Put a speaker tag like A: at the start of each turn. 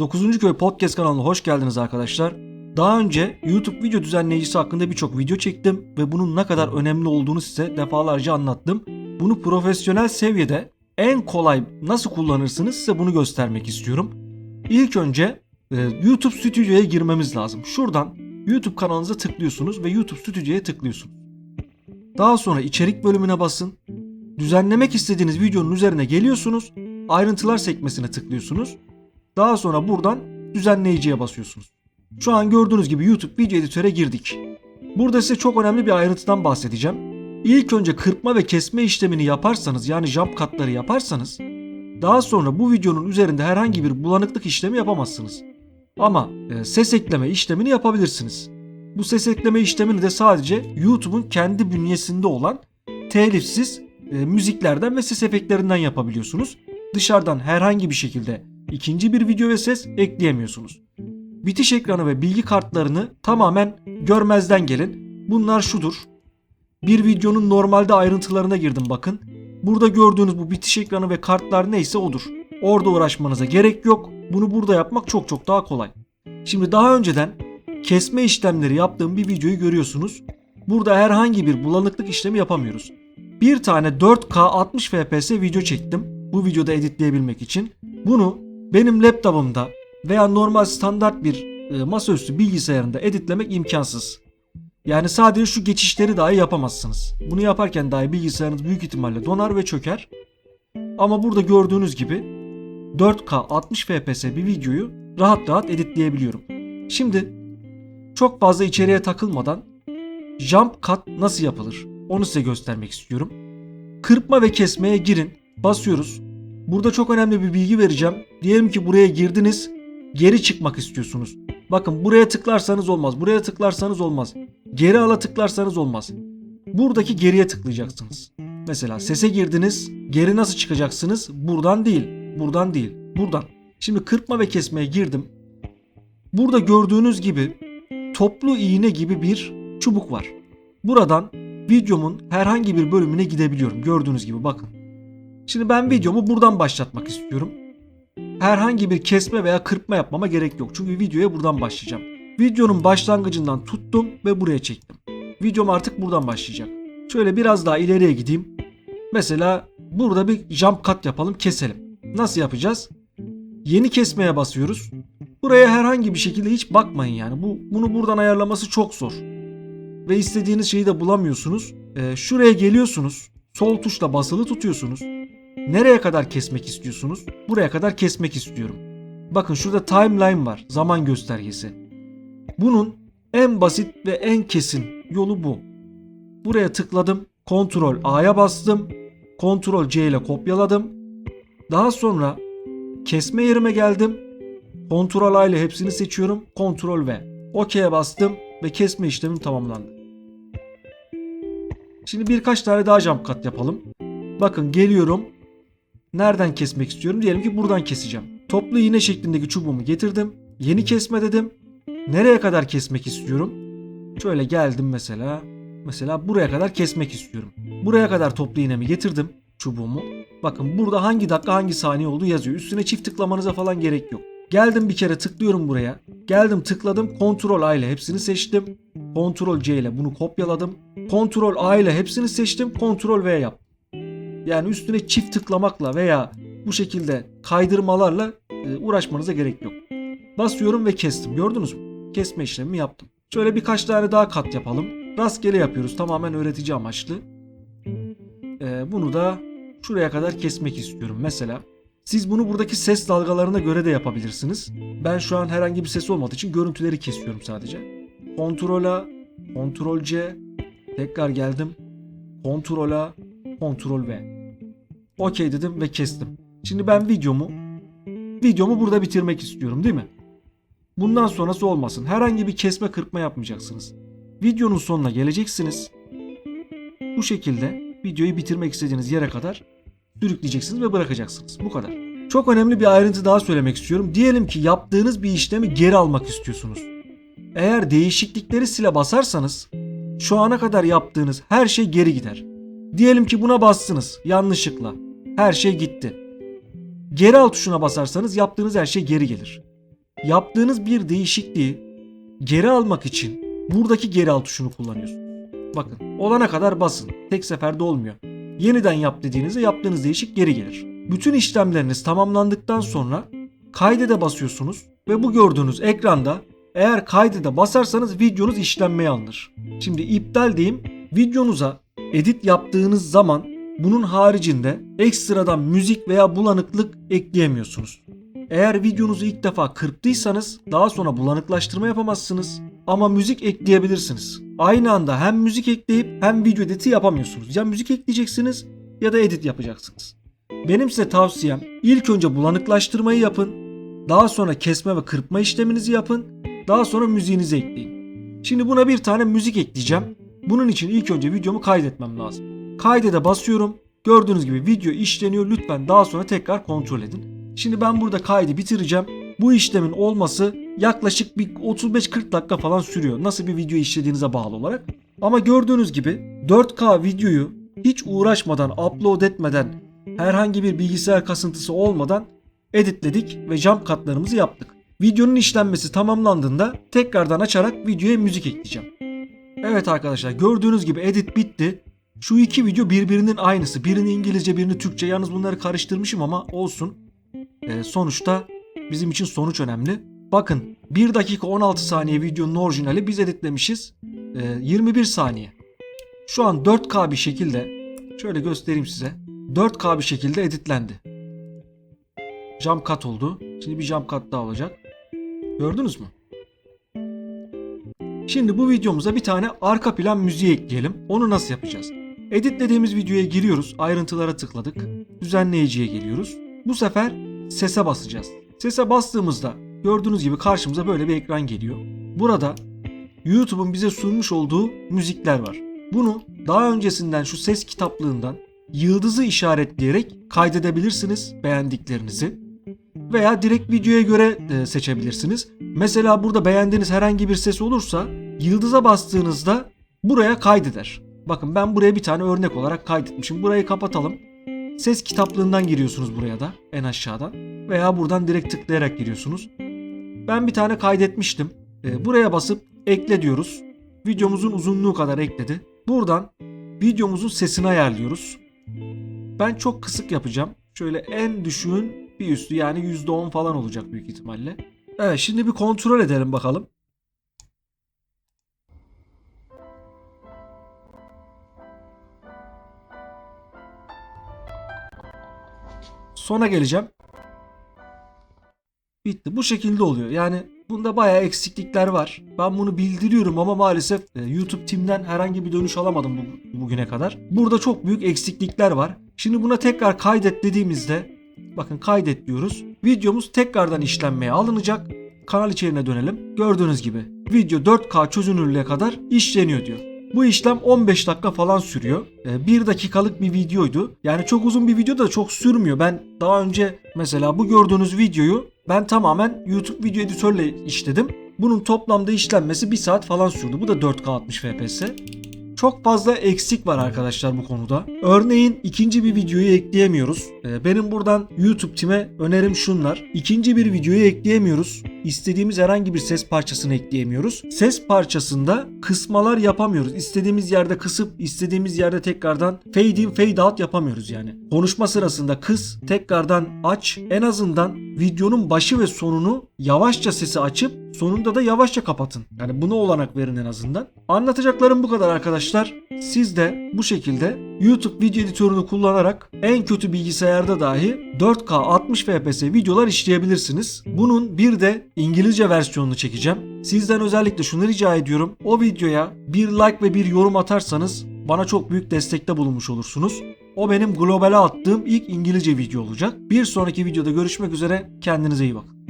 A: 9. Köy Podcast kanalına hoş geldiniz arkadaşlar. Daha önce YouTube video düzenleyicisi hakkında birçok video çektim ve bunun ne kadar önemli olduğunu size defalarca anlattım. Bunu profesyonel seviyede en kolay nasıl kullanırsınız size bunu göstermek istiyorum. İlk önce e, YouTube Stüdyo'ya girmemiz lazım. Şuradan YouTube kanalınıza tıklıyorsunuz ve YouTube Stüdyo'ya tıklıyorsunuz. Daha sonra içerik bölümüne basın. Düzenlemek istediğiniz videonun üzerine geliyorsunuz. Ayrıntılar sekmesine tıklıyorsunuz. Daha sonra buradan düzenleyiciye basıyorsunuz. Şu an gördüğünüz gibi YouTube video editöre girdik. Burada size çok önemli bir ayrıntıdan bahsedeceğim. İlk önce kırpma ve kesme işlemini yaparsanız yani jump katları yaparsanız daha sonra bu videonun üzerinde herhangi bir bulanıklık işlemi yapamazsınız. Ama e, ses ekleme işlemini yapabilirsiniz. Bu ses ekleme işlemini de sadece YouTube'un kendi bünyesinde olan telifsiz e, müziklerden ve ses efektlerinden yapabiliyorsunuz. Dışarıdan herhangi bir şekilde ikinci bir video ve ses ekleyemiyorsunuz. Bitiş ekranı ve bilgi kartlarını tamamen görmezden gelin. Bunlar şudur. Bir videonun normalde ayrıntılarına girdim bakın. Burada gördüğünüz bu bitiş ekranı ve kartlar neyse odur. Orada uğraşmanıza gerek yok. Bunu burada yapmak çok çok daha kolay. Şimdi daha önceden kesme işlemleri yaptığım bir videoyu görüyorsunuz. Burada herhangi bir bulanıklık işlemi yapamıyoruz. Bir tane 4K 60 FPS video çektim. Bu videoda editleyebilmek için. Bunu benim laptopumda veya normal standart bir e, masaüstü bilgisayarında editlemek imkansız. Yani sadece şu geçişleri dahi yapamazsınız. Bunu yaparken dahi bilgisayarınız büyük ihtimalle donar ve çöker. Ama burada gördüğünüz gibi 4K 60 FPS bir videoyu rahat rahat editleyebiliyorum. Şimdi çok fazla içeriye takılmadan jump cut nasıl yapılır onu size göstermek istiyorum. Kırpma ve kesmeye girin. Basıyoruz. Burada çok önemli bir bilgi vereceğim. Diyelim ki buraya girdiniz. Geri çıkmak istiyorsunuz. Bakın buraya tıklarsanız olmaz. Buraya tıklarsanız olmaz. Geri ala tıklarsanız olmaz. Buradaki geriye tıklayacaksınız. Mesela sese girdiniz. Geri nasıl çıkacaksınız? Buradan değil. Buradan değil. Buradan. Şimdi kırpma ve kesmeye girdim. Burada gördüğünüz gibi toplu iğne gibi bir çubuk var. Buradan videomun herhangi bir bölümüne gidebiliyorum. Gördüğünüz gibi bakın. Şimdi ben videomu buradan başlatmak istiyorum. Herhangi bir kesme veya kırpma yapmama gerek yok. Çünkü videoya buradan başlayacağım. Videonun başlangıcından tuttum ve buraya çektim. Videom artık buradan başlayacak. Şöyle biraz daha ileriye gideyim. Mesela burada bir jump cut yapalım, keselim. Nasıl yapacağız? Yeni kesmeye basıyoruz. Buraya herhangi bir şekilde hiç bakmayın yani. Bu bunu buradan ayarlaması çok zor. Ve istediğiniz şeyi de bulamıyorsunuz. Ee, şuraya geliyorsunuz. Sol tuşla basılı tutuyorsunuz. Nereye kadar kesmek istiyorsunuz? Buraya kadar kesmek istiyorum. Bakın şurada timeline var. Zaman göstergesi. Bunun en basit ve en kesin yolu bu. Buraya tıkladım. Ctrl A'ya bastım. Ctrl C ile kopyaladım. Daha sonra kesme yerime geldim. Ctrl A ile hepsini seçiyorum. Ctrl V. OK'ye bastım ve kesme işlemim tamamlandı. Şimdi birkaç tane daha jump cut yapalım. Bakın geliyorum. Nereden kesmek istiyorum? Diyelim ki buradan keseceğim. Toplu iğne şeklindeki çubuğumu getirdim. Yeni kesme dedim. Nereye kadar kesmek istiyorum? Şöyle geldim mesela. Mesela buraya kadar kesmek istiyorum. Buraya kadar toplu iğnemi getirdim çubuğumu. Bakın burada hangi dakika hangi saniye olduğu yazıyor. Üstüne çift tıklamanıza falan gerek yok. Geldim bir kere tıklıyorum buraya. Geldim tıkladım. Ctrl A ile hepsini seçtim. Ctrl C ile bunu kopyaladım. Ctrl A ile hepsini seçtim. Ctrl V yaptım. Yani üstüne çift tıklamakla veya bu şekilde kaydırmalarla e, uğraşmanıza gerek yok. Basıyorum ve kestim. Gördünüz mü? Kesme işlemimi yaptım. Şöyle birkaç tane daha kat yapalım. Rastgele yapıyoruz. Tamamen öğretici amaçlı. E, bunu da şuraya kadar kesmek istiyorum. Mesela siz bunu buradaki ses dalgalarına göre de yapabilirsiniz. Ben şu an herhangi bir ses olmadığı için görüntüleri kesiyorum sadece. Ctrl A, Ctrl C, tekrar geldim. Ctrl A, Ctrl V. OK dedim ve kestim. Şimdi ben videomu videomu burada bitirmek istiyorum değil mi? Bundan sonrası olmasın. Herhangi bir kesme kırpma yapmayacaksınız. Videonun sonuna geleceksiniz. Bu şekilde videoyu bitirmek istediğiniz yere kadar sürükleyeceksiniz ve bırakacaksınız. Bu kadar. Çok önemli bir ayrıntı daha söylemek istiyorum. Diyelim ki yaptığınız bir işlemi geri almak istiyorsunuz. Eğer değişiklikleri sile basarsanız şu ana kadar yaptığınız her şey geri gider. Diyelim ki buna bastınız yanlışlıkla. Her şey gitti. Geri al tuşuna basarsanız yaptığınız her şey geri gelir. yaptığınız bir değişikliği geri almak için buradaki geri al tuşunu kullanıyorsunuz. Bakın olana kadar basın. Tek seferde olmuyor. Yeniden yap dediğinizde yaptığınız değişik geri gelir. Bütün işlemleriniz tamamlandıktan sonra kaydede basıyorsunuz ve bu gördüğünüz ekranda eğer kaydede basarsanız videonuz işlenmeye alınır. Şimdi iptal diyeyim. Videonuza edit yaptığınız zaman bunun haricinde ekstradan müzik veya bulanıklık ekleyemiyorsunuz. Eğer videonuzu ilk defa kırptıysanız daha sonra bulanıklaştırma yapamazsınız ama müzik ekleyebilirsiniz. Aynı anda hem müzik ekleyip hem video editi yapamıyorsunuz. Ya müzik ekleyeceksiniz ya da edit yapacaksınız. Benim size tavsiyem ilk önce bulanıklaştırmayı yapın. Daha sonra kesme ve kırpma işleminizi yapın. Daha sonra müziğinizi ekleyin. Şimdi buna bir tane müzik ekleyeceğim. Bunun için ilk önce videomu kaydetmem lazım. Kaydede basıyorum. Gördüğünüz gibi video işleniyor. Lütfen daha sonra tekrar kontrol edin. Şimdi ben burada kaydı bitireceğim. Bu işlemin olması yaklaşık bir 35-40 dakika falan sürüyor. Nasıl bir video işlediğinize bağlı olarak. Ama gördüğünüz gibi 4K videoyu hiç uğraşmadan, upload etmeden, herhangi bir bilgisayar kasıntısı olmadan editledik ve jump katlarımızı yaptık. Videonun işlenmesi tamamlandığında tekrardan açarak videoya müzik ekleyeceğim. Evet arkadaşlar gördüğünüz gibi edit bitti. Şu iki video birbirinin aynısı. Birini İngilizce birini Türkçe. Yalnız bunları karıştırmışım ama olsun. Ee, sonuçta bizim için sonuç önemli. Bakın 1 dakika 16 saniye videonun orijinali biz editlemişiz. Ee, 21 saniye. Şu an 4K bir şekilde şöyle göstereyim size. 4K bir şekilde editlendi. Jump cut oldu. Şimdi bir jump cut daha olacak. Gördünüz mü? Şimdi bu videomuza bir tane arka plan müziği ekleyelim. Onu nasıl yapacağız? Editlediğimiz videoya giriyoruz. Ayrıntılara tıkladık. Düzenleyiciye geliyoruz. Bu sefer sese basacağız. Sese bastığımızda gördüğünüz gibi karşımıza böyle bir ekran geliyor. Burada YouTube'un bize sunmuş olduğu müzikler var. Bunu daha öncesinden şu ses kitaplığından yıldızı işaretleyerek kaydedebilirsiniz beğendiklerinizi veya direkt videoya göre e, seçebilirsiniz. Mesela burada beğendiğiniz herhangi bir ses olursa yıldıza bastığınızda buraya kaydeder. Bakın ben buraya bir tane örnek olarak kaydetmişim. Burayı kapatalım. Ses kitaplığından giriyorsunuz buraya da en aşağıdan veya buradan direkt tıklayarak giriyorsunuz. Ben bir tane kaydetmiştim. E, buraya basıp ekle diyoruz. Videomuzun uzunluğu kadar ekledi. Buradan videomuzun sesini ayarlıyoruz. Ben çok kısık yapacağım. Şöyle en düşüğün bir üstü yani %10 falan olacak büyük ihtimalle. Evet şimdi bir kontrol edelim bakalım. Sona geleceğim. Bitti. Bu şekilde oluyor. Yani bunda bayağı eksiklikler var. Ben bunu bildiriyorum ama maalesef e, YouTube Team'den herhangi bir dönüş alamadım bu, bugüne kadar. Burada çok büyük eksiklikler var. Şimdi buna tekrar kaydet dediğimizde bakın kaydet diyoruz. Videomuz tekrardan işlenmeye alınacak. Kanal içeriğine dönelim. Gördüğünüz gibi video 4K çözünürlüğe kadar işleniyor diyor. Bu işlem 15 dakika falan sürüyor. 1 dakikalık bir videoydu. Yani çok uzun bir video da çok sürmüyor. Ben daha önce mesela bu gördüğünüz videoyu ben tamamen YouTube video editörle işledim. Bunun toplamda işlenmesi 1 saat falan sürdü. Bu da 4K 60 FPS. Çok fazla eksik var arkadaşlar bu konuda. Örneğin ikinci bir videoyu ekleyemiyoruz. Ee, Benim buradan YouTube time önerim şunlar. İkinci bir videoyu ekleyemiyoruz. İstediğimiz herhangi bir ses parçasını ekleyemiyoruz. Ses parçasında kısmalar yapamıyoruz. İstediğimiz yerde kısıp istediğimiz yerde tekrardan fade in fade out yapamıyoruz yani. Konuşma sırasında kıs, tekrardan aç. En azından videonun başı ve sonunu yavaşça sesi açıp sonunda da yavaşça kapatın. Yani buna olanak verin en azından. Anlatacaklarım bu kadar arkadaşlar. Siz de bu şekilde YouTube video editörünü kullanarak en kötü bilgisayarda dahi 4K 60 FPS videolar işleyebilirsiniz. Bunun bir de İngilizce versiyonunu çekeceğim. Sizden özellikle şunu rica ediyorum. O videoya bir like ve bir yorum atarsanız bana çok büyük destekte bulunmuş olursunuz. O benim globale attığım ilk İngilizce video olacak. Bir sonraki videoda görüşmek üzere. Kendinize iyi bakın.